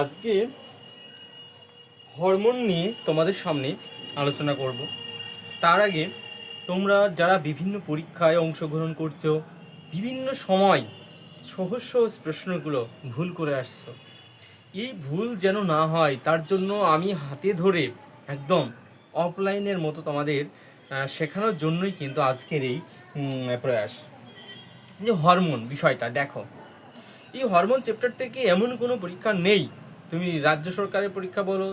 আজকে হরমোন নিয়ে তোমাদের সামনে আলোচনা করব। তার আগে তোমরা যারা বিভিন্ন পরীক্ষায় অংশগ্রহণ করছ, বিভিন্ন সময় সহজ সহজ প্রশ্নগুলো ভুল করে আসছো, এই ভুল যেন না হয়, তার জন্য আমি হাতে ধরে একদম অফলাইনের মতো তোমাদের শেখানোর জন্যই কিন্তু আজকের এই প্রয়াস। যে হরমোন বিষয়টা, দেখো, এই হরমোন চ্যাপ্টার থেকে এমন কোনো পরীক্ষা নেই তুমি রাজ্য সরকারের পরীক্ষা বলো,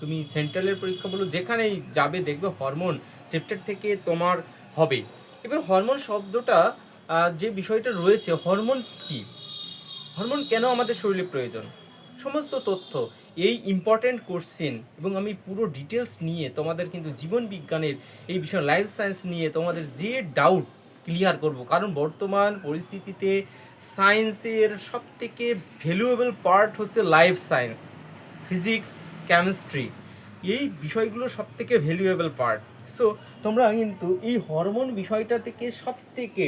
তুমি সেন্ট্রালের পরীক্ষা বলো, যেখানেই যাবে দেখবে হরমোন চ্যাপ্টার থেকে তোমার হবে। এবার হরমোন শব্দটা যে বিষয়টা রয়েছে, হরমোন কি? হরমোন কেন আমাদের শরীরে প্রয়োজন? সমস্ত তথ্য এই ইম্পর্ট্যান্ট কোশ্চেন এবং আমি পুরো ডিটেলস নিয়ে তোমাদের কিন্তু জীবন বিজ্ঞানের এই বিষয় লাইফ সায়েন্স নিয়ে তোমাদের যে ডাউট ক্লিয়ার করব। কারণ বর্তমান পরিস্থিতিতে সায়েন্সের সব থেকে ভ্যালুয়েবল পার্ট হচ্ছে লাইফ সায়েন্স ফিজিক্স কেমিস্ট্রি এই বিষয়গুলো সব থেকে ভ্যালুয়েবল পার্ট সো তোমরা কিন্তু এই হরমোন বিষয়টা থেকে সব থেকে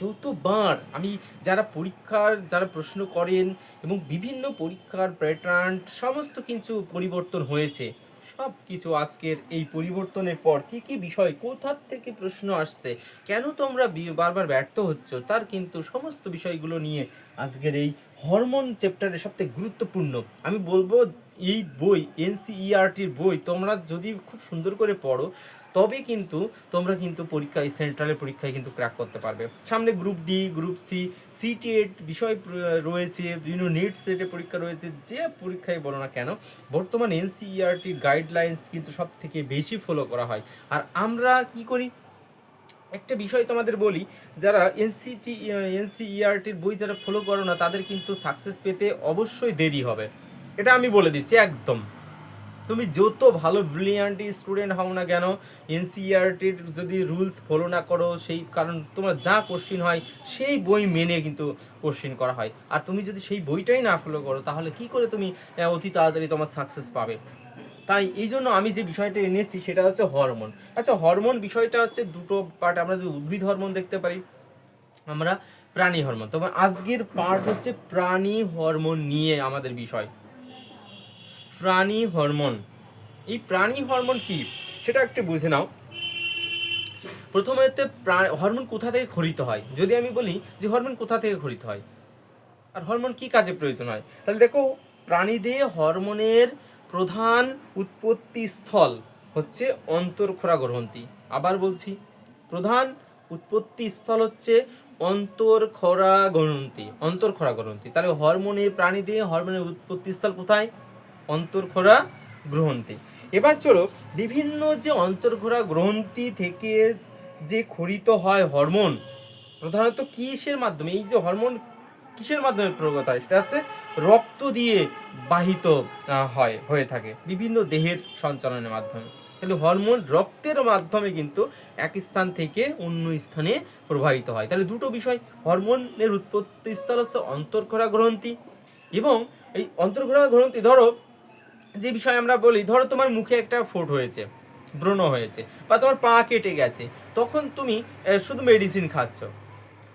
যতবার আমি যারা পরীক্ষার, যারা প্রশ্ন করেন এবং বিভিন্ন পরীক্ষার প্যাটার্ন সমস্ত কিছু পরিবর্তন হয়েছে। সব কিছু আজকের এই পরিবর্তনের পর কি কি বিষয় কোথার থেকে প্রশ্ন আসছে, কেন তোমরা বারবার ব্যর্থ হচ্ছ, তার কিন্তু সমস্ত বিষয়গুলো নিয়ে আজকের এই হরমোন চ্যাপ্টারে সবথেকে গুরুত্বপূর্ণ। আমি বলব এই বই এনসিইআরটির বই তোমরা যদি খুব সুন্দর করে পড়ো তবে কিন্তু তোমরা কিন্তু পরীক্ষায় সেন্ট্রালের পরীক্ষায় কিন্তু ক্র্যাক করতে পারবে। সামনে গ্রুপ ডি গ্রুপ সি সিটি এট বিষয় রয়েছে, বিভিন্ন নেট সেটে পরীক্ষা রয়েছে, যে পরীক্ষায় বলো না কেন, বর্তমান এনসিইআরটির গাইডলাইন্স কিন্তু সব থেকে বেশি ফলো করা হয়। আর আমরা কি করি? একটা বিষয় তোমাদের বলি, যারা এনসিটি এনসিইআরটির বই যারা ফলো করো না, তাদের কিন্তু সাকসেস পেতে অবশ্যই দেরি হবে। এটা আমি বলে দিচ্ছি, একদম। তুমি যত ভালো ব্রিলিয়ান্ট স্টুডেন্ট হও না কেন এনসিইআরটির যদি রুলস ফলো না করো, সেই কারণ তোমার যা কোশ্চিন হয়, সেই বই মেনে কিন্তু কোশ্চিন করা হয়। আর তুমি যদি সেই বইটাই না ফলো করো, তাহলে কি করে তুমি অতি তাড়াতাড়ি তোমার সাকসেস পাবে? তাই এই জন্য আমি যে বিষয়টা এনেছি, সেটা হচ্ছে হরমোন আচ্ছা হরমোন বিষয়টা হচ্ছে দুটো পার্ট আমরা যে উদ্ভিদ হরমোন দেখতে পারি, আমরা প্রাণী হরমোন তবে আজকের পার্ট হচ্ছে প্রাণী হরমোন নিয়ে আমাদের বিষয়। প্রাণী হরমোন। এই প্রাণী হরমোন কি? সেটা একটু বুঝে নাও। প্রথমে হরমোন কোথা থেকে খরিত হয়? যদি আমি বলি যে হরমোন কোথা থেকে খরিত হয়? আর হরমোন কি কাজে প্রয়োজন হয়? তাহলে দেখো প্রাণীদের হরমোনের প্রধান উৎপত্তি স্থল হচ্ছে অন্তর্খোরা গ্রন্থি আবার বলছি, প্রধান উৎপত্তি স্থল হচ্ছে অন্তর্খরা গ্রন্থি অন্তর্খরা গ্রন্থি তাহলে হরমোনে প্রাণীদের হরমোনের উৎপত্তি স্থল কোথায়? অন্তর্খরা গ্রন্থি এবার চলো, বিভিন্ন যে অন্তর্ঘোরা গ্রন্থি থেকে যে খরিত হয় হরমোন, প্রধানত কিসের মাধ্যমে? এই যে হরমোন কিসের মাধ্যমে প্রগত হয়? সেটা হচ্ছে রক্ত দিয়ে বাহিত হয়, হয়ে থাকে, বিভিন্ন দেহের সঞ্চালনের মাধ্যমে। তাহলে হরমোন রক্তের মাধ্যমে কিন্তু এক স্থান থেকে অন্য স্থানে প্রবাহিত হয়। তাহলে দুটো বিষয়, হরমোনের উৎপত্তি স্থল হচ্ছে অন্তর্খরা গ্রন্থি এবং এই অন্তর্খরা গ্রন্থি ধরো যে বিষয় আমরা বলি, ধরো তোমার মুখে একটা ফোট হয়েছে, ব্রণ হয়েছে, বা তোমার পা কেটে গেছে, তখন তুমি শুধু মেডিসিন খাচ্ছ।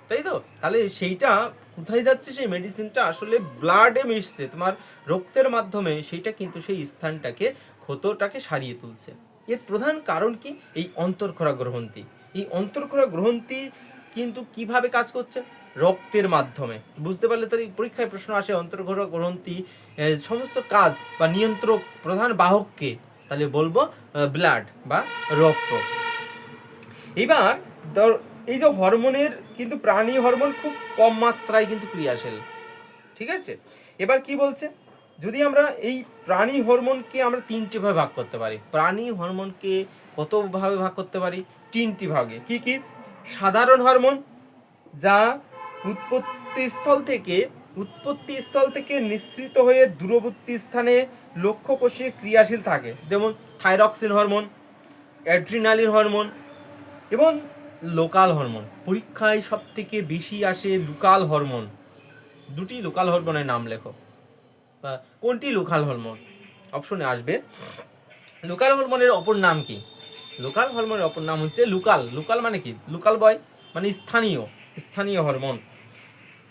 তাই তো? তাহলে সেইটা কোথায় যাচ্ছে সেই মেডিসিনটা আসলে ব্লাডে মিশছে, তোমার রক্তের মাধ্যমে সেইটা কিন্তু সেই স্থানটাকে, ক্ষতটাকে সারিয়ে তুলছে। এর প্রধান কারণ কি? এই অন্তর্খরা গ্রন্থি এই অন্তর্খরা গ্রন্থি কিন্তু কীভাবে কাজ করছে রক্তের মাধ্যমে। বুঝতে পারলে তার পরীক্ষায় প্রশ্ন আসে অন্তর্খরা গ্রন্থি সমস্ত কাজ বা নিয়ন্ত্রক প্রধান বাহককে তাহলে বলব ব্লাড বা রক্ত। এবার ধর, এই যে হরমোনের কিন্তু প্রাণী হরমোন খুব কম মাত্রায় কিন্তু ক্রিয়াশীল। ঠিক আছে? এবার কি বলছে? যদি আমরা এই প্রাণী হরমোনকে আমরা তিনটি ভাবে ভাগ করতে পারি। প্রাণী হরমোনকে কতভাবে ভাগ করতে পারি? তিনটি ভাগে। কি কি? সাধারণ হরমোন যা উৎপত্তি স্থল থেকে, উৎপত্তি স্থল থেকে নিঃসৃত হয়ে দূরবর্তী স্থানে লক্ষ্য কোষে ক্রিয়াশীল থাকে। যেমন থাইরক্সিন হরমোন, অ্যাড্রিনালিন হরমোন এবং লোকাল হরমোন। পরীক্ষায় সব থেকে বেশি আসে লোকাল হরমোন। দুটি লোকাল হরমোনের নাম লেখো। বা কোনটি লোকাল হরমোন? অপশনে আসবে। লোকাল হরমোনের অপর নাম কি? লোকাল হরমোনের অপর নাম হচ্ছে লোকাল। লোকাল মানে কি? লোকাল বয় মানে স্থানীয় স্থানীয় হরমোন।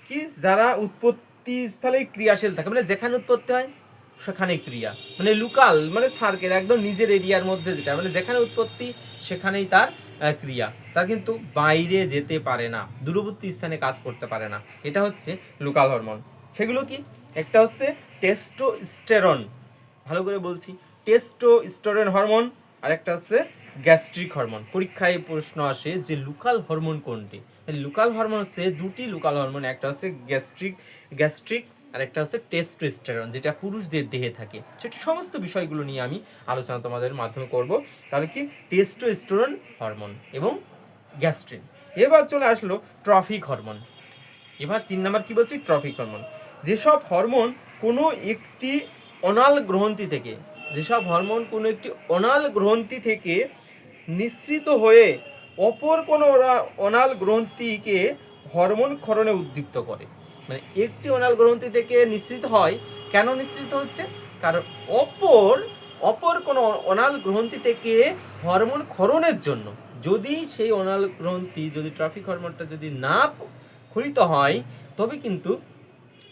কি? যারা উৎপত্তি স্থলে ক্রিয়াশীল থাকে। মানে যেখানে উৎপত্তি হয় সেখানে ক্রিয়া। মানে লোকাল মানে সার্কেল একদম নিজের এরিয়ার মধ্যে যেটা। মানে যেখানে উৎপত্তি, সেখানেই তার ক্রিয়া। তার কিন্তু বাইরে যেতে পারে না, দূরবর্তী স্থানে কাজ করতে পারে না। এটা হচ্ছে লোকাল হরমোন। সেগুলো কি? একটা হচ্ছে টেস্টোস্টেরন ভালো করে বলছি। টেস্টোস্টেরন হরমোন আর একটা হচ্ছে গ্যাস্ট্রিক হরমোন। পরীক্ষায় প্রশ্ন আসে যে লোকাল হরমোন কোনটি? লোকাল হরমোন হচ্ছে দুটি লোকাল হরমোন, একটা হচ্ছে গ্যাস্ট্রিক গ্যাস্ট্রিক আর একটা হচ্ছে টেস্টোস্টেরন, যেটা পুরুষদের দেহে থাকে। সেটি সমস্ত বিষয়গুলো নিয়ে আমি আলোচনা তোমাদের মাধ্যমে করব। তাহলে কি? টেস্টোস্টেরন হরমোন এবং গ্যাস্ট্রিন। এবার চলে আসলো ট্রফিক হরমোন। এবার তিন নাম্বার কি বলছি? Trophic hormone. যেসব হরমোন কোনো একটি অনাল গ্রন্থি থেকে, যেসব হরমোন কোনো একটি অনাল গ্রন্থি থেকে নিঃসৃত হয়ে অপর কোনো অনাল গ্রন্থিকে হরমোন ক্ষরণে উদ্দীপ্ত করে। মানে একটি অনাল গ্রন্থি থেকে নিঃসৃত হয়। কেন নিঃসৃত হচ্ছে? কারণ অপর অপর কোনো অনাল গ্রন্থি থেকে হরমোন ক্ষরণের জন্য যদি সেই অনাল গ্রন্থি, যদি ট্রাফিক হরমোনটা যদি না ক্ষরিত হয়, তবে কিন্তু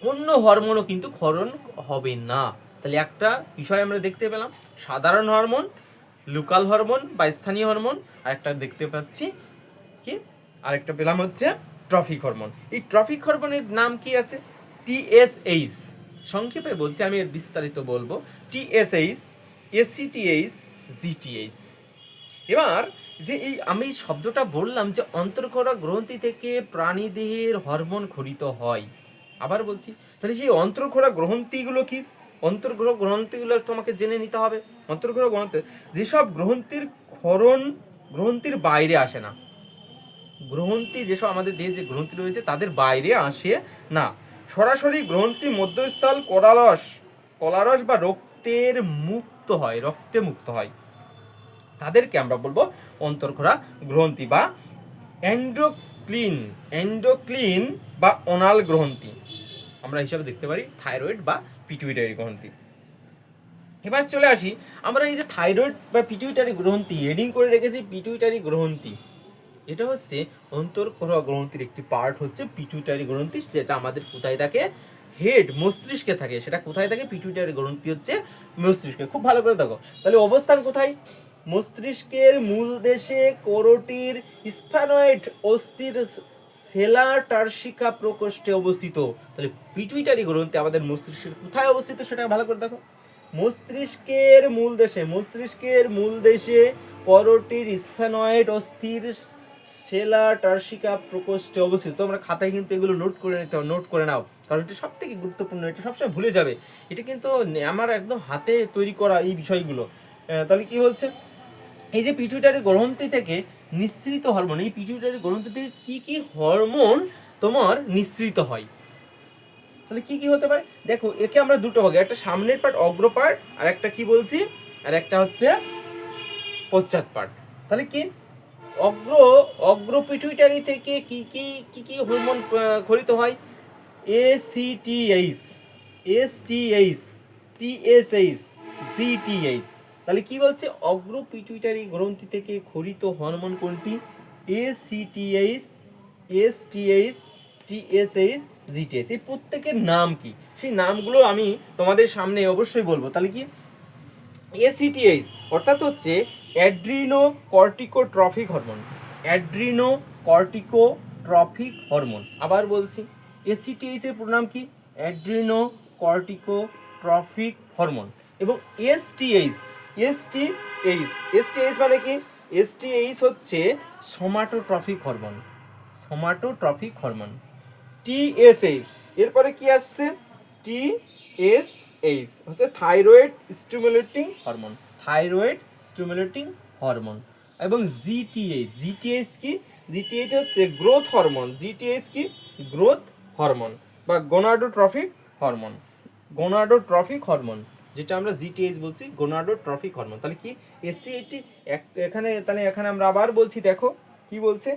অন্য হরমোনও কিন্তু ক্ষরণ হবে না। তাহলে একটা বিষয় আমরা দেখতে পেলাম। সাধারণ হরমোন লোকাল হরমোন বা স্থানীয় হরমোন আর একটা দেখতে পাচ্ছি কি? আরেকটা পেলাম হচ্ছে ট্রফিক হরমোন। এই ট্রফিক হরমোনের নাম কি আছে? টিএসএইচ সংক্ষেপে বলছি, আমি বিস্তারিত বলব। টিএসএইচ এসিটিএইচ জিটিএইচ এবার যে এই আমি শব্দটা বললাম যে অন্তর্করা গ্রন্থি থেকে প্রাণীদেহের হরমোন খরিত হয়। আবার বলছি, তাহলে সেই অন্তর্ঘোরা গ্রন্থিগুলো কি? অন্তর্গ্রহ গ্রন্থিগুলো তোমাকে জেনে নিতে হবে। অন্তর্গ্রহ গ্রন্থি, যেসব গ্রন্থির ক্ষরণ, গ্রন্থির বাইরে আসে না। গ্রন্থি যেসব আমাদের দেহে যে গ্রন্থি রয়েছে, তাদের বাইরে আসে না। সরাসরি গ্রন্থি মধ্যস্থল কলারস কলারস বা রক্তের মুক্ত হয়, রক্তে মুক্ত হয়। তাদেরকে আমরা বলব অন্তর্ঘোরা গ্রন্থি বা এন্ডোক্লিন এন্ডোক্লিন বা অনাল গ্রন্থি। আমরা হিসাবে দেখতে পারি থাইরয়েড বা পিটুইটারি গ্রন্থি। এবার চলে আসি, আমরা এই যে থাইরয়েড বা পিটুইটারি গ্রন্থি হেডিং করে রেখেছি পিটুইটারি গ্রন্থি। এটা হচ্ছে অন্তর্কোরা গ্রন্থির একটি পার্ট হচ্ছে পিটুইটারি গ্রন্থি, যেটা আমাদের কোথায় থাকে? হেড মস্তিষ্কে থাকে। সেটা কোথায় থাকে? পিটুইটারি গ্রন্থি হচ্ছে মস্তিষ্কে। খুব ভালো করে দেখো। তাহলে অবস্থান কোথায়? মস্তিষ্কের মূল দেশে কোরোটির স্ফ্যানয়েড অস্থির সেলা টার্সিকা প্রকোষ্ঠে অবস্থিত। তাহলে পিটুইটারি গ্রন্থি আমাদের মস্তিষ্কের কোথায় অবস্থিত সেটা ভালো করে দেখো। মস্তিষ্কের মূল দেশে, মস্তিষ্কের মূল দেশে করোটির স্ফেনয়েড অস্থির সেলা টার্সিকা প্রকোষ্ঠে অবস্থিত। তোমরা খাতায় কিন্তু এগুলো নোট করে নিতে নোট করে নাও। কারণ এটা সব থেকে গুরুত্বপূর্ণ, এটা সবসময় ভুলে যাবে। এটা কিন্তু আমার একদম হাতে তৈরি করা এই বিষয়গুলো। তাহলে কি বলছে এই যে পিটুইটারি গ্রন্থি থেকে নিঃসৃত হরমোন, এই পিটুইটারি গ্রন্থি থেকে কি কি হরমোন তোমার নিঃসৃত হয়? তাহলে কি কি হতে পারে? দেখো, একে আমরা দুটো ভাগে, একটা সামনের পার্ট অগ্র পার্ট আর একটা কি বলছি? আর একটা হচ্ছে পশ্চাৎ পার্ট তাহলে কি? অগ্র অগ্র পিটুইটারি থেকে কি কি কি কি হরমোন খরিত হয়? A C T H S T H T S H G T H তাহলে কি বলছে? অগ্র পিটুইটারি গ্রন্থি থেকে খরিত হরমোন কোনটি? A C T H S T H T S H G T H এই প্রত্যেকের নাম কি? সেই নামগুলো আমি তোমাদের সামনে অবশ্যই বলব। তাহলে কি? এসিটিএইচ অর্থাৎ হচ্ছে adrenocorticotrophic hormone adrenocorticotrophic hormone আবার বলছি এসিটিএইচ এর পুরো নাম কি অ্যাড্রিনো কর্টিকোট্রফিক হরমোন এবং এসটিএইচ এসটিএইচ এসটিএইচ মানে কি? এসটিএইচ হচ্ছে somatotrophic hormone somatotrophic hormone TSH এরপরে কি আসছে? টিএসএইচ হচ্ছে thyroid stimulating hormone thyroid stimulating hormone এবং জিটিএইচ জিটিএইচ কি? জিটিএইচ হচ্ছে গ্রোথ হরমোন জিটিএইচ কি? গ্রোথ হরমোন বা গোনাডোট্রফিক হরমোন গোনাডোট্রফিক হরমোন যেটা আমরা জিটিএইচ বলছি গোনাডোট্রফিক হরমোন তাহলে কি? এসসি এটি এখানে, তাহলে এখানে আমরা আবার বলছি, দেখো, কি বলছে?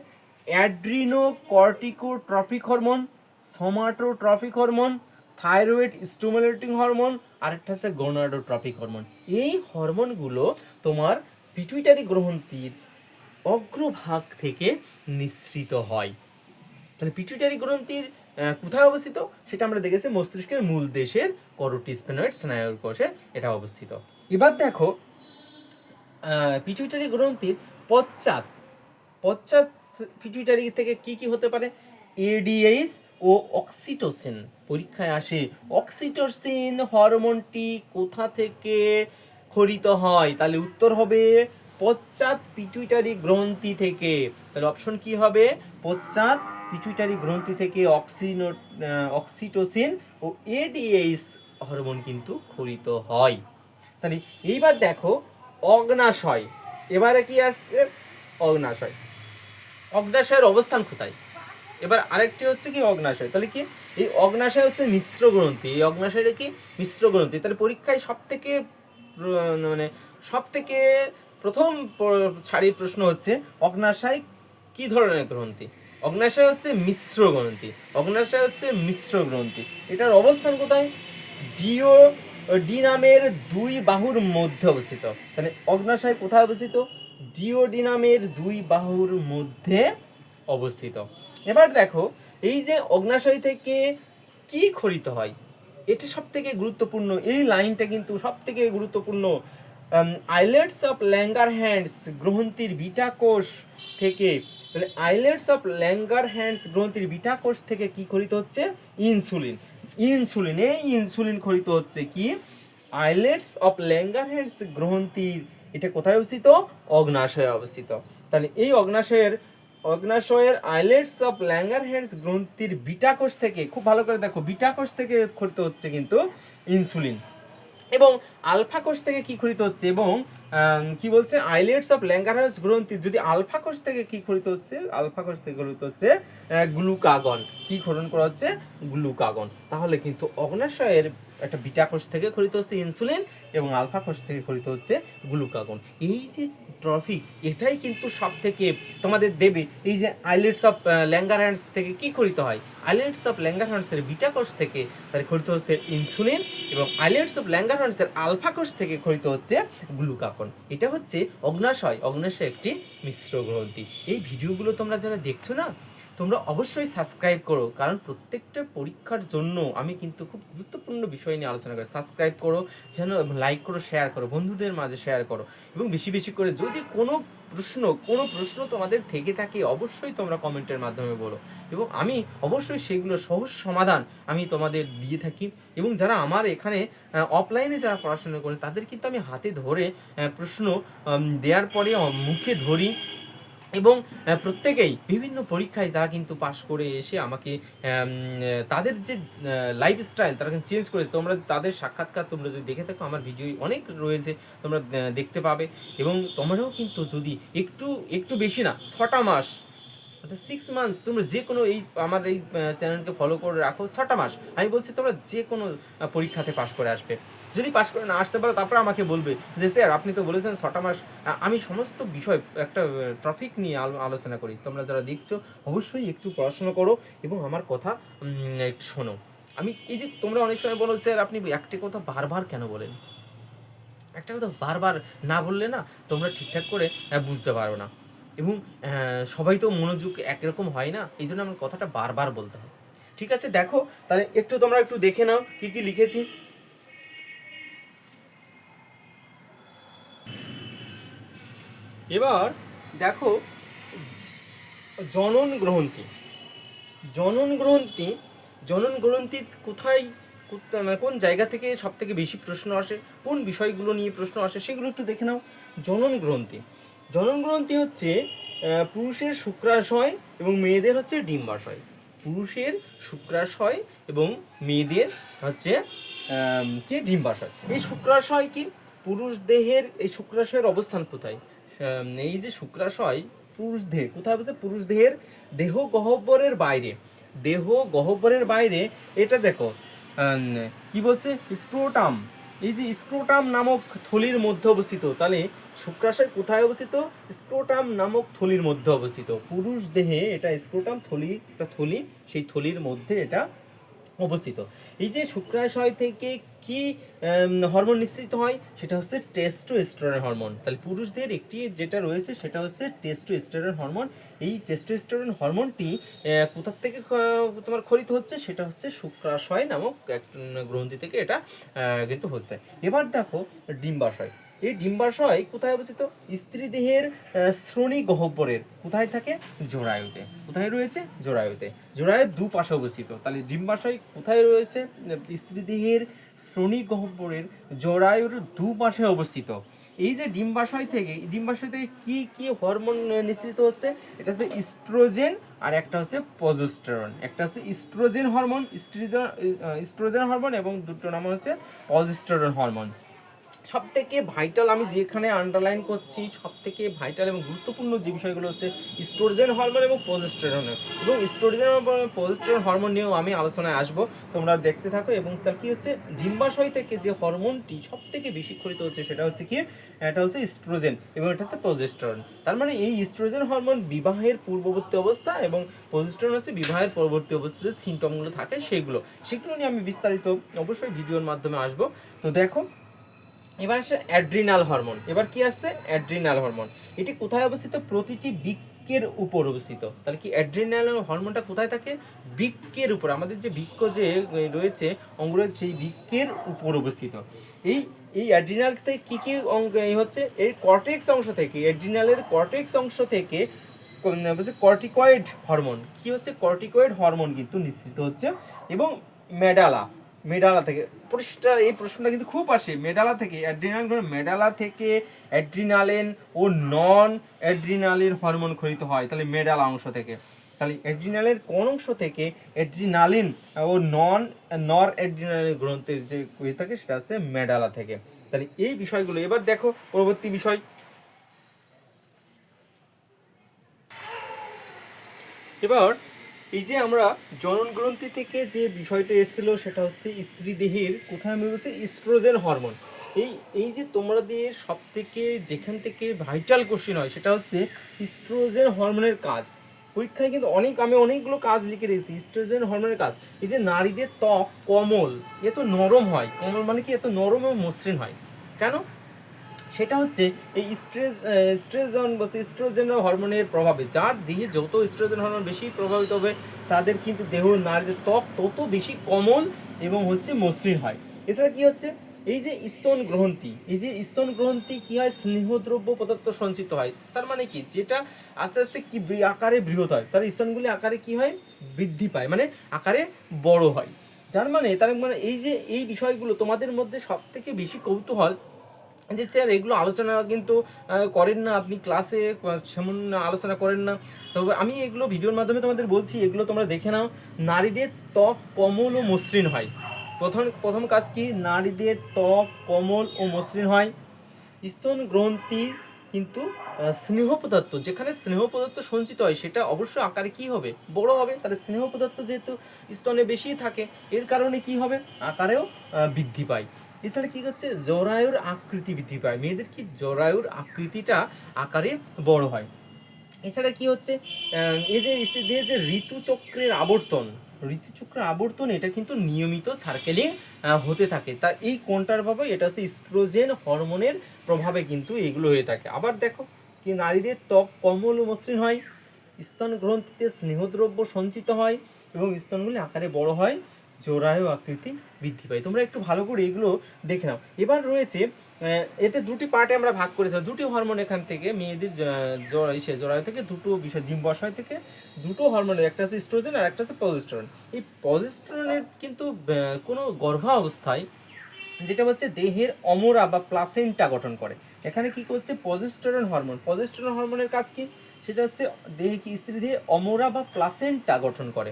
Adrenocorticotrophic hormone somatotrophic hormone thyroid stimulating hormone আরেকটা হচ্ছে গোনাডোট্রফিক হরমোন এই হরমোনগুলো তোমার পিটুইটারি গ্রন্থির অগ্রভাগ থেকে নিঃসৃত হয়। তাহলে পিটুইটারি গ্রন্থির কোথায় অবস্থিত? সেটা আমরা দেখেছি মস্তিষ্কের মূল দেশের করোটি স্পেনয়েড স্নায়ুর কোষে এটা অবস্থিত। এবার দেখো পিটুইটারি গ্রন্থির পশ্চাৎ পশ্চাৎ পিটুইটারি থেকে কি কি হতে পারে? এডিএইচ ও অক্সিটোসিন। পরীক্ষায় আসে, অক্সিটোসিন হরমোনটি কোথা থেকে খরিত হয়? তাহলে উত্তর হবে পশ্চাৎ পিটুইটারি গ্রন্থি থেকে। তাহলে অপশন কি হবে? পশ্চাৎ পিটুইটারি গ্রন্থি থেকে অক্সিনো অক্সিটোসিন ও এডিএইচ হরমোন কিন্তু খরিত হয়। তাহলে এইবার দেখো, অগ্নাশয়। এবারে কি আসছে? অগ্নাশয়। অগ্নাশয়ের অবস্থান কোথায়? এবার আরেকটি হচ্ছে কি অগ্নাশয়। তাহলে কি? এই অগ্নাশয় হচ্ছে মিশ্র গ্রন্থি। এই অগ্নাশয়টা কি? মিশ্র গ্রন্থি। তাহলে পরীক্ষায় সব থেকে মানে সব থেকে প্রথম সারির প্রশ্ন হচ্ছে, অগ্নাশয় কি ধরনের গ্রন্থি? অগ্নাশয় হচ্ছে মিশ্র গ্রন্থি। অগ্নাশয় হচ্ছে মিশ্র গ্রন্থি। এটার অবস্থান কোথায়? ডিও, ডি নামের দুই বাহুর মধ্যে অবস্থিত। তাহলে অগ্নাশয় কোথায় অবস্থিত? ডিওডি নামের দুই বাহুর মধ্যে অবস্থিত। এবার দেখো, এই যে অগ্নাশয় থেকে কি খরিত হয়? এটা সব থেকে গুরুত্বপূর্ণ। এই লাইনটা কিন্তু সব থেকে গুরুত্বপূর্ণ। আইলেটস অফ ল্যাঙ্গার হ্যান্ডস গ্রন্থির বিটা কোষ থেকে, তাহলে আইলেটস অফ ল্যাঙ্গার হ্যান্ডস গ্রন্থির বিটা কোষ থেকে কি খরিত হচ্ছে? ইনসুলিন ইনসুলিন এই ইনসুলিন খরিত হচ্ছে কি? আইলেটস অফ ল্যাঙ্গার হ্যান্ডস গ্রন্থির, এটা কোথায় অবস্থিত? অগ্নাশয়ে অবস্থিত। তাহলে এই অগ্নাশয়ের অগ্নাশয়ের আইলেটস অফ ল্যাঙ্গার হ্যান্ডস গ্রন্থির বিটা কোষ থেকে, খুব ভালো করে দেখো বিটা কোষ থেকে খরিত হচ্ছে কিন্তু ইনসুলিন। এবং আলফা কোষ থেকে কি খরিত হচ্ছে? এবং কি বলছে? আইলেটস অফ ল্যাঙ্গারহাস গ্রন্থি, যদি আলফা কোষ থেকে কি খরিত হচ্ছে? আলফা কোষ থেকে খরিত হচ্ছে গ্লুকাগন। কি খরণ করা হচ্ছে? গ্লুকাগন। তাহলে কিন্তু অগ্নাশয়ের একটা বিটা কোষ থেকে খরিত হচ্ছে ইনসুলিন এবং আলফা কোষ থেকে খরিত হচ্ছে গ্লুকাগন এই যে ট্রফি এটাই কিন্তু সব থেকে তোমাদের দেবে। এই যে আইলেটস অফ ল্যাঙ্গারহ্যান্ডস থেকে কি খরিত হয়? আইলেটস অফ ল্যাঙ্গারহ্যান্ডসের বিটা কোষ থেকে তার খরিত হচ্ছে ইনসুলিন এবং আইলেটস অফ ল্যাঙ্গারহ্যান্ডসের আলফা কোষ থেকে খরিত হচ্ছে গ্লুকাকন এটা হচ্ছে অগ্নাশয়। অগ্নাশয় একটি মিশ্র গ্রন্থি। এই ভিডিওগুলো তোমরা যারা দেখছ না তোমরা অবশ্যই সাবস্ক্রাইব করো, কারণ প্রত্যেকটা পরীক্ষার জন্য আমি কিন্তু খুব গুরুত্বপূর্ণ বিষয় নিয়ে আলোচনা করি। সাবস্ক্রাইব করো, যেন লাইক করো শেয়ার করো, বন্ধুদের মাঝে শেয়ার করো। এবং বেশি বেশি করে যদি কোনো প্রশ্ন কোনো প্রশ্ন তোমাদের থেকে থাকে, অবশ্যই তোমরা কমেন্টের মাধ্যমে বলো। এবং আমি অবশ্যই সেগুলো সহজ সমাধান আমি তোমাদের দিয়ে থাকি। এবং যারা আমার এখানে অফলাইনে যারা পড়াশোনা করে তাদের কিন্তু আমি হাতে ধরে প্রশ্ন দেওয়ার পরে মুখে ধরি। এবং প্রত্যেকেই বিভিন্ন পরীক্ষায় তারা কিন্তু পাশ করে এসে আমাকে তাদের যে লাইফস্টাইল তারা কিন্তু চেঞ্জ করেছে। তোমরা তাদের সাক্ষাৎকার তোমরা যদি দেখে থাকো, আমার ভিডিও অনেক রয়েছে, তোমরা দেখতে পাবে। এবং তোমরাও কিন্তু যদি একটু একটু বেশি না, ছটা মাস অর্থাৎ সিক্স মান্থ তোমরা যে কোনো এই আমার এই চ্যানেলকে ফলো করে রাখো, ছটা মাস। আমি বলছি তোমরা যে কোনো পরীক্ষাতে পাশ করে আসবে। যদি পাশ করে না আসতে পারো, তারপরে আমাকে বলবে যে, স্যার, আপনি তো বলেছেন ছটা মাস। আমি সমস্ত বিষয়, একটা ট্রফিক নিয়ে আলো- আলোচনা করি। তোমরা যারা দেখছ, অবশ্যই একটু পড়াশোনা করো এবং আমার কথা একটু শোনো। আমি, এই যে তোমরা অনেক সময় বলো, স্যার, আপনি একটি কথা বারবার কেন বলেন? একটা কথা বারবার না বললে না, তোমরা ঠিকঠাক করে বুঝতে পারো না। এবং সবাই তো মনোযোগ একরকম হয় না, এই জন্য আমার কথাটা বারবার বলতে হয়। ঠিক আছে, দেখো, তাহলে একটু তোমরা একটু দেখে নাও, কি কি লিখেছি। এবার, দেখো, জনন গ্রন্থি জনন গ্রন্থি জনন গ্রন্থি কোথায় মানে কোন জায়গা থেকে সব থেকে বেশি প্রশ্ন আসে, কোন বিষয়গুলো নিয়ে প্রশ্ন আসে, সেগুলো একটু দেখে নাও। জনন গ্রন্থি জনন গ্রন্থি হচ্ছে পুরুষের শুক্রাশয় এবং মেয়েদের হচ্ছে ডিম্বাশয়। পুরুষের শুক্রাশয় এবং মেয়েদের হচ্ছে কি? ডিম্বাশয়। এই শুক্রাশয় কি? পুরুষ দেহের, এই শুক্রাশয়ের অবস্থান কোথায়? এই যে শুক্রাশয়, পুরুষ দেহ, কোথায় অবস্থা পুরুষ দেহের দেহ গহ্বরের বাইরে। দেহ গহ্বরের বাইরে, এটা দেখো কি বলছে? স্ক্রোটাম। এই যে স্ক্রোটাম নামক থলির মধ্যে অবস্থিত, তাহলে শুক্রাশয় কোথায় অবস্থিত স্ক্রোটাম নামক থলির মধ্যে অবস্থিত। পুরুষ দেহে এটা স্ক্রোটাম থলি, একটা থলি, সেই থলির মধ্যে এটা অবস্থিত। এই যে শুক্রাশয় থেকে কি হরমোন নিঃসৃত হয়, সেটা হচ্ছে টেস্টোস্টেরন হরমোন। তাহলে পুরুষদের একটি যেটা রয়েছে, সেটা হচ্ছে টেস্টোস্টেরন হরমোন। এই টেস্টোস্টেরন হরমোনটি কোথার থেকে তোমার খরিত হচ্ছে, সেটা হচ্ছে শুক্রাশয় নামক এক গ্রন্থি থেকে এটা কিন্তু হচ্ছে। এবার দেখো ডিম্বাশয়। এই ডিম্বাশয় কোথায় অবস্থিত? স্ত্রী দেহের শ্রোণী গহ্বরের। কোথায় থাকে? জোড়ায়ুতে। কোথায় রয়েছে? জোড়ায়ুতে। জোড়ায়ুর দুপাশে অবস্থিত। তাহলে ডিম্বাশয় কোথায় রয়েছে? স্ত্রী দেহের শ্রোণী গহ্বরের জোড়ায়ুর দুপাশে অবস্থিত। এই যে ডিম্বাশয় থেকে ডিম্বাশয় থেকে কি কি হরমোন নিঃসৃত হচ্ছে? এটা হচ্ছে ইস্ট্রোজেন আর একটা হচ্ছে পজেস্টেরন একটা হচ্ছে estrogen hormone estrogen estrogen hormone এবং দুটো নাম হচ্ছে পজেস্টেরন হরমোন। সব থেকে ভাইটাল আমি যেখানে আন্ডারলাইন করছি সব থেকে ভাইটাল এবং গুরুত্বপূর্ণ যে বিষয়গুলো হচ্ছে স্টোরজেন হরমোন এবং পজেস্টেরন এবং স্টোরজেন এবং পজেস্টেরন হরমোন নিয়েও আমি আলোচনায় আসব। তোমরা দেখতে থাকো এবং তার কি হচ্ছে, ডিম্বাশয় থেকে যে হরমোনটি সব থেকে বেশি খরিত হচ্ছে সেটা হচ্ছে কি, এটা হচ্ছে স্ট্রোজেন এবং এটা হচ্ছে পজেস্টেরন তার মানে এই স্ট্রোজেন হরমোন বিবাহের পূর্ববর্তী অবস্থা এবং পজেস্টেরন হচ্ছে বিবাহের পরবর্তী অবস্থায় যে সিমটমগুলো থাকে সেগুলো। সেগুলো নিয়ে আমি বিস্তারিত অবশ্যই ভিডিওর মাধ্যমে আসব। তো দেখো এবার আসে অ্যাড্রিনাল হরমোন। এবার কি আসছে? Adrenal hormone. এটি কোথায় অবস্থিত? প্রতিটি বৃক্কের উপর অবস্থিত। তাহলে কি অ্যাড্রিনাল হরমোনটা কোথায় থাকে? বৃক্কের উপর। আমাদের যে বৃক্ক যে রয়েছে অঙ্গ রয়েছে সেই বৃক্কের উপর অবস্থিত। এই এই অ্যাড্রিনাল থেকে কী কী অঙ্গ, এই হচ্ছে, এর কর্টেক্স অংশ থেকে, অ্যাড্রিনালের কর্টেক্স অংশ থেকে বলছে কর্টিকয়েড হরমোন। কি হচ্ছে? কর্টিকয়েড হরমোন কিন্তু নিঃসৃত হচ্ছে। এবং মেডালা মেডালা থেকে। পরিষ্কার এই প্রশ্নটা কিন্তু খুব আসে, মেডালা থেকে। অ্যাড্রিনাল মেডালা থেকে অ্যাড্রিনালেন ও নন অ্যাড্রিনালিন হরমোন খরিত হয়, তাহলে মেডালা অংশ থেকে। তাহলে অ্যাড্রিনালের কোন অংশ থেকে অ্যাড্রিনালিন ও নন, নর অ্যাড্রিনালিন গ্রন্থের যে হয়ে থাকে, সেটা হচ্ছে মেডালা থেকে। তাহলে এই বিষয়গুলো, এবার দেখো পরবর্তী বিষয়। এবার এই যে আমরা জনন গ্রন্থি থেকে যে বিষয়টা এসেছিল, সেটা হচ্ছে স্ত্রী দেহের কোথায় আমি বলছি? ইস্ট্রোজেন হরমোন এই এই যে তোমাদের সব থেকে যেখান থেকে ভাইটাল কোশ্চেন হয়, সেটা হচ্ছে ইস্ট্রোজেন হরমোনের কাজ। পরীক্ষায় কিন্তু অনেক, আমি অনেকগুলো কাজ লিখে রেখেছি ইস্ট্রোজেন হরমোনের কাজ। এই যে নারীদের ত্বক, কমল এত নরম হয়। কমল মানে কি? এত নরম এবং মসৃণ হয়। কেন? সেটা হচ্ছে এই স্ট্রেস স্ট্রেজন বলছে স্ট্রোজেন হরমোনের প্রভাবে যার দেহে যত স্ট্রোজেন হরমোন বেশি প্রভাবিত হবে, তাদের কিন্তু দেহ, নারীদের ত্বক তত বেশি কোমল এবং হচ্ছে মসৃণ হয়। এছাড়া কি হচ্ছে? এই যে স্তন গ্রন্থি এই যে স্তন গ্রন্থি কি হয়? স্নেহদ্রব্য পদার্থ সঞ্চিত হয়। তার মানে কি? যেটা আস্তে আস্তে কি আকারে বৃহৎ হয়। তার স্তনগুলি আকারে কি হয়? বৃদ্ধি পায় মানে আকারে বড় হয়। যার মানে তার মানে এই যে, এই বিষয়গুলো তোমাদের মধ্যে সব থেকে বেশি কৌতূহল যে স্যার, এগুলো আলোচনা কিন্তু করেন না আপনি ক্লাসে সেমন আলোচনা করেন না। তবে আমি এগুলো ভিডিওর মাধ্যমে তোমাদের বলছি, এগুলো তোমরা দেখে নাও। নারীদের ত্বক কোমল ও মসৃণ হয়। প্রথম প্রথম কাজ কি? নারীদের ত্বক কোমল ও মসৃণ হয়। স্তন গ্রন্থি কিন্তু স্নেহ পদার্থ, যেখানে স্নেহ পদার্থ সঞ্চিত হয়, সেটা অবশ্যই আকারে কি হবে? বড় হবে, তাহলে স্নেহ পদার্থ যেহেতু স্তনে বেশি থাকে, এর কারণে কি হবে? আকারেও বৃদ্ধি পায়। এছাড়া কি হচ্ছে? জরায়ুর আকৃতি বৃদ্ধি পায়। মেয়েদের কি জরায়ুর আকৃতিটা আকারে বড় হয়? এছাড়া কি হচ্ছে? যে স্ত্রীদের যে ঋতুচক্রের আবর্তন ঋতুচক্রের আবর্তন এটা কিন্তু নিয়মিত সার্কেলিং হতে থাকে। তা এই কোনটার ভাবে? এটা হচ্ছে ইস্ট্রোজেন হরমোনের প্রভাবে কিন্তু এগুলো হয়ে থাকে। আবার দেখো কি নারীদের ত্বক কমল মসৃণ হয় স্তন গ্রন্থিতে স্নেহদ্রব্য সঞ্চিত হয় এবং স্তনগুলি আকারে বড় হয়। জোড়ায়ু আকৃতি বৃদ্ধি পায়। তোমরা একটু ভালো করে এগুলো দেখে নাও। এবার রয়েছে এতে দুটি পার্টে আমরা ভাগ করেছি। দুটি হরমোন এখান থেকে মেয়েদের ইসে জরায়ু থেকে দুটো বিষয়, ডিম্বাশয় থেকে দুটো হরমোনের একটা হচ্ছে স্ট্রোজেন আর একটা হচ্ছে পজেস্টেরন এই পজেস্টেরনের কিন্তু কোনো গর্ভাবস্থায় যেটা হচ্ছে দেহের অমরা বা প্লাসেন্টা গঠন করে। এখানে কি করছে? পজেস্টেরন হরমোন পজেস্টেরন হরমোনের কাজ কি? সেটা হচ্ছে দেহে কি স্ত্রী দেহে অমরা বা প্লাসেন্টা গঠন করে।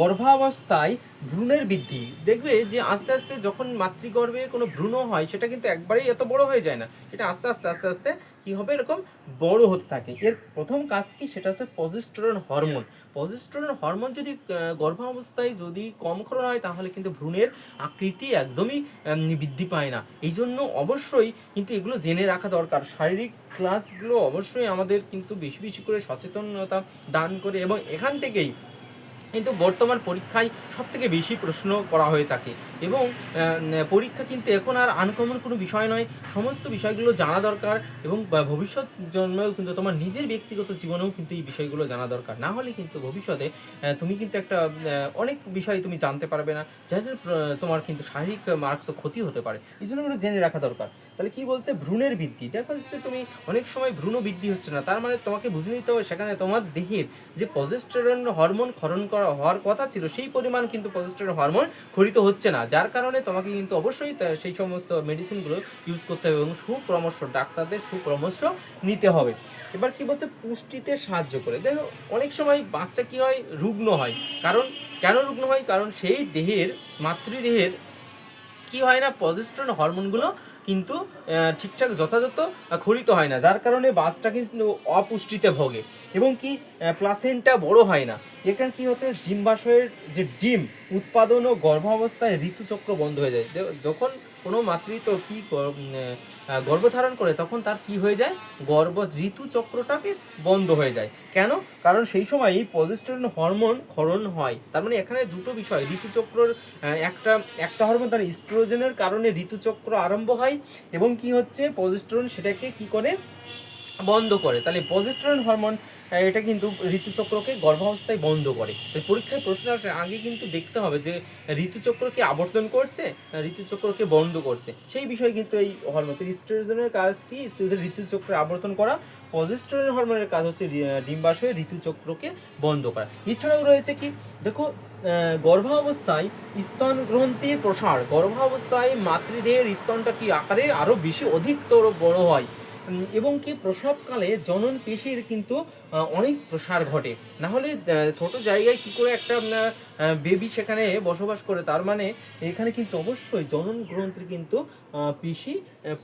গর্ভাবস্থায় ভ্রূণের বৃদ্ধি। দেখবে যে আস্তে আস্তে যখন মাতৃগর্ভে কোনো ভ্রূণ হয়, সেটা কিন্তু একবারেই এত বড় হয়ে যায় না। সেটা আস্তে আস্তে আস্তে আস্তে কি হবে? এরকম বড় হতে থাকে। এর প্রথম কাজ কি? সেটা হচ্ছে পজেস্টেরন হরমোন। পজেস্টেরন হরমোন যদি গর্ভাবস্থায় যদি কম ক্ষরণ হয়, তাহলে কিন্তু ভ্রূণের আকৃতি একদমই বৃদ্ধি পায় না। এই জন্য অবশ্যই কিন্তু এগুলো জেনে রাখা দরকার। শারীরিক ক্লাসগুলো অবশ্যই আমাদের কিন্তু বেশি বেশি করে সচেতনতা দান করে এবং এখান থেকেই কিন্তু বর্তমান পরীক্ষায় সব থেকে বেশি প্রশ্ন করা হয়ে থাকে। এবং পরীক্ষা কিন্তু এখন আর আনকমন কোনো বিষয় নয়। সমস্ত বিষয়গুলো জানা দরকার এবং ভবিষ্যৎ জন্মেও কিন্তু তোমার নিজের ব্যক্তিগত জীবনেও কিন্তু এই বিষয়গুলো জানা দরকার। না হলে কিন্তু ভবিষ্যতে তুমি কিন্তু একটা অনেক বিষয় তুমি জানতে পারবে না। যার তোমার কিন্তু শারীরিক মারাত্মক ক্ষতি হতে পারে। এই জন্য জেনে রাখা দরকার। তাহলে কি বলছে? ভ্রূণের বৃদ্ধি। দেখা যাচ্ছে তুমি অনেক সময় ভ্রূণ বৃদ্ধি হচ্ছে না। তার মানে তোমাকে বুঝে নিতে হবে সেখানে তোমার দেহের যে পজেস্টেরন হরমোন ক্ষরণ করা হওয়ার কথা ছিল, সেই পরিমাণ কিন্তু পজেস্টেরন হরমোন ক্ষরিত হচ্ছে না। যার কারণে তোমাকে কিন্তু অবশ্যই সেই সমস্ত মেডিসিনগুলো ইউজ করতে হবে এবং সুপরামর্শ, ডাক্তারদের সুপরামর্শ নিতে হবে। এবার কি বলছে? পুষ্টিতে সাহায্য করে। দেখো, অনেক সময় বাচ্চা কি হয়? রুগ্ন হয়। কারণ, কেন রুগ্ন হয়? কারণ সেই দেহের, মাতৃদেহের কি হয় না? পজেস্ট্রন হরমোনগুলো কিন্তু ঠিকঠাক যথাযথ খরিত হয় না, যার কারণে বাসটা কিন্তু অপুষ্টিতে ভোগে। এবং কি প্লাসেন্টা বড় হয় না। এখানে কি হতে ডিম্বাশয়ের যে ডিম, উৎপাদন ও গর্ভাবস্থায় ঋতুচক্র বন্ধ হয়ে যায়। যখন কোনো মাতৃত্ব কি গর্ভধারণ করে, তখন তার কি হয়ে যায়? গর্ভ ঋতুচক্রটাকে বন্ধ হয়ে যায়। কেন? কারণ সেই সময় এই পজেস্ট্রন হরমোন ক্ষরণ হয়। তার মানে এখানে দুটো বিষয়, ঋতুচক্রর একটা একটা হরমোন তার ইস্ট্রোজেনের কারণে ঋতুচক্র আরম্ভ হয় এবং কি হচ্ছে? পজিস্ট্রন সেটাকে কি করে বন্ধ করে। তাহলে পজেস্ট্রন হরমোন এটা কিন্তু ঋতুচক্রকে গর্ভাবস্থায় বন্ধ করে। তাই পরীক্ষায় প্রশ্ন আসে, আগে কিন্তু দেখতে হবে যে ঋতুচক্রকে আবর্তন করছে না ঋতুচক্রকে বন্ধ করছে? সেই বিষয়ে কিন্তু এই হরমোন তো ইস্ট্রোজেনের কাজ কি? স্ত্রীদের ঋতুচক্র আবর্তন করা। পজেস্ট্রন হরমোনের কাজ হচ্ছে ডিম্বাশয়ে ঋতুচক্রকে বন্ধ করা। এছাড়াও রয়েছে কি? দেখো গর্ভাবস্থায় স্তন গ্রন্থির প্রসার। গর্ভাবস্থায় মাতৃদেহের স্তনটা কি আকারে আরও বেশি অধিকতর বড় হয়? এবং কি প্রসবকালে জনন পেশির কিন্তু অনেক প্রসার ঘটে। না হলে ছোট জায়গায় কি করে একটা বেবি সেখানে বসবাস করে, তার মানে এখানে কিন্তু অবশ্যই জনন গ্রন্থির কিন্তু পেশি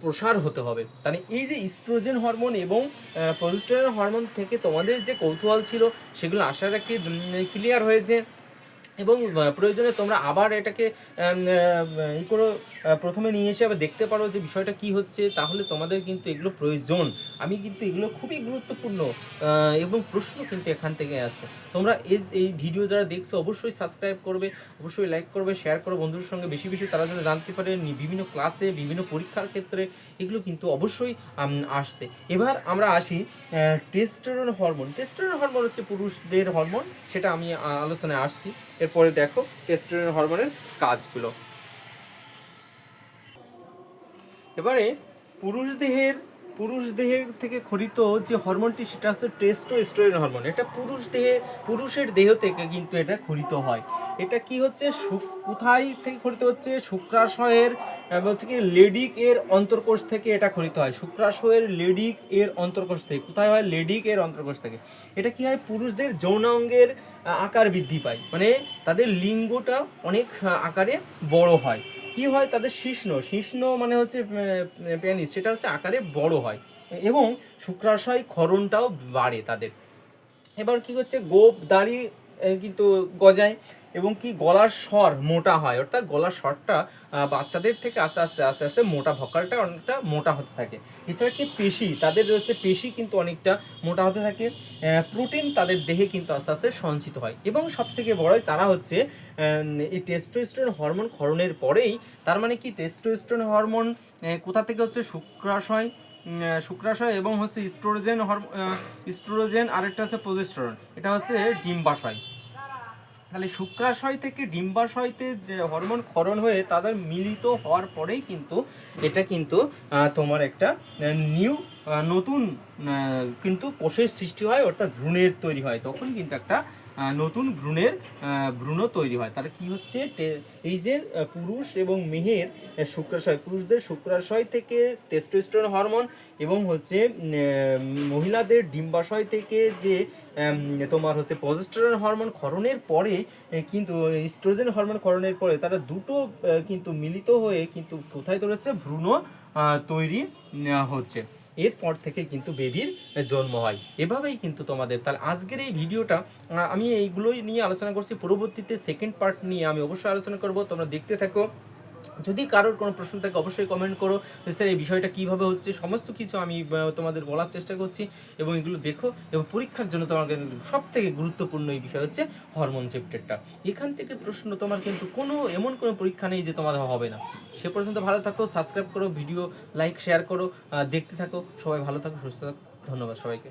প্রসার হতে হবে। তাহলে এই যে ইস্ট্রোজেন হরমোন এবং প্রজেস্টেরন হরমোন থেকে তোমাদের যে কৌতূহল ছিল, সেগুলো আশা রাখি ক্লিয়ার হয়েছে। এবং প্রয়োজনে তোমরা আবার এটাকে ই করো প্রথমে নিয়ে এসে আবার দেখতে পারো যে বিষয়টা কি হচ্ছে, তাহলে তোমাদের কিন্তু এগুলো প্রয়োজন। আমি কিন্তু এগুলো খুবই গুরুত্বপূর্ণ এবং প্রশ্ন কিন্তু এখান থেকে আসে। তোমরা এই এই ভিডিও যারা দেখছ, অবশ্যই সাবস্ক্রাইব করবে, অবশ্যই লাইক করবে শেয়ার করো বন্ধুদের সঙ্গে। বেশি বেশি তারা যেন জানতে পারে বিভিন্ন ক্লাসে বিভিন্ন পরীক্ষার ক্ষেত্রে এগুলো কিন্তু অবশ্যই আসছে। এবার আমরা আসি টেস্টোরেন হরমোন টেস্টোরেন হরমোন হচ্ছে পুরুষদের হরমোন সেটা আমি আলোচনায় আসছি। এরপরে দেখো টেস্টোরেন হরমোনের কাজগুলো। এবারে পুরুষ দেহের পুরুষ দেহের থেকে খরিত যে হরমোনটি সেটা হচ্ছে টেস্টোস্টেরন হরমোন এটা পুরুষ দেহে, পুরুষের দেহ থেকে কিন্তু এটা খরিত হয়। এটা কি হচ্ছে? কোথায় থেকে খরিত হচ্ছে? শুক্রাশয়ের বলছে কি, লেডিক এর অন্তর্কোষ থেকে এটা খরিত হয়। শুক্রাশয়ের লেডিক এর অন্তর্কোষ থেকে, কোথায় হয়? লেডিক এর অন্তর্কোষ থেকে। এটা কি হয়? পুরুষদের যৌনাঙ্গের আকার বৃদ্ধি পায়। মানে তাদের লিঙ্গটা অনেক আকারে বড় হয়। কি হয় তাদের শিশ্ন শিশ্ন মানে হচ্ছে পেনিস সেটা হচ্ছে আকারে বড় হয়। এবং শুক্রাশয় ক্ষরণটাও বাড়ে তাদের। এবার কি হচ্ছে? গোপ, দাড়ি কিন্তু গজায়। এবং কি গলার স্বর মোটা হয়, অর্থাৎ গলার স্বরটা বাচ্চাদের থেকে আস্তে আস্তে আস্তে আস্তে মোটা ভকালটা অনেকটা মোটা হতে থাকে। এছাড়া কি পেশি? তাদের হচ্ছে পেশি কিন্তু অনেকটা মোটা হতে থাকে। প্রোটিন তাদের দেহে কিন্তু আস্তে আস্তে সঞ্চিত হয়। এবং সব থেকে বড় তারা হচ্ছে এই টেস্টোস্টেরন হরমোন ক্ষরণের পরেই, তার মানে কি টেস্টোস্টেরন হরমোন কোথা থেকে হচ্ছে শুক্রাশয় শুক্রাশয় এবং হচ্ছে ইস্ট্রোজেন ইস্ট্রোজেন আরেকটা হচ্ছে প্রজেস্টেরন এটা হচ্ছে ডিম্বাশয়। তাহলে শুক্রাশয় থেকে ডিম্বাশয়তে যে হরমোন ক্ষরণ হয়ে তাদের মিলিত হওয়ার পরেই কিন্তু এটা কিন্তু তোমার একটা নিউ নতুন কিন্তু কোষের সৃষ্টি হয়, অর্থাৎ ভ্রূণের তৈরি হয়। তখন কিন্তু একটা নতুন ভ্রূণের ভ্রূণ তৈরি হয়। তাহলে কি হচ্ছে? এই যে পুরুষ এবং মেহের শুক্রাশয়, পুরুষদের শুক্রাশয় থেকে টেস্টোস্টেরন হরমোন এবং হচ্ছে মহিলাদের ডিম্বাশয় থেকে যে তোমার হচ্ছে পজেস্টেরন হরমোন ক্ষরণের পরে কিন্তু ইস্ট্রোজেন হরমোন ক্ষরণের পরে তারা দুটো কিন্তু মিলিত হয়ে কিন্তু কোথায় ধরেছে ভ্রূণ তৈরি হচ্ছে। এরপর থেকে কিন্তু বেবির জন্ম হয়। এভাবেই কিন্তু তোমাদের, তাহলে আজকের এই ভিডিওটা আমি এইগুলোই নিয়ে আলোচনা করছি। পরবর্তীতে সেকেন্ড পার্ট নিয়ে আমি অবশ্যই আলোচনা করব। তোমরা দেখতে থাকো। যদি কারোর কোনো প্রশ্ন থাকে, অবশ্যই কমেন্ট করো। স্যার এই বিষয়টা কীভাবে হচ্ছে, সমস্ত কিছু আমি তোমাদের বলার চেষ্টা করছি এবং এগুলো দেখো এবং পরীক্ষার জন্য তোমার কিন্তু সব থেকে গুরুত্বপূর্ণ এই বিষয় হচ্ছে হরমোন চ্যাপ্টারটা এখান থেকে প্রশ্ন তোমার কিন্তু কোনো, এমন কোনো পরীক্ষা নেই যে তোমাদের হবে না। সে পর্যন্ত ভালো থাকো সাবস্ক্রাইব করো ভিডিও লাইক শেয়ার করো দেখতে থাকো। সবাই ভালো থাকো, সুস্থ থাকো। ধন্যবাদ সবাইকে।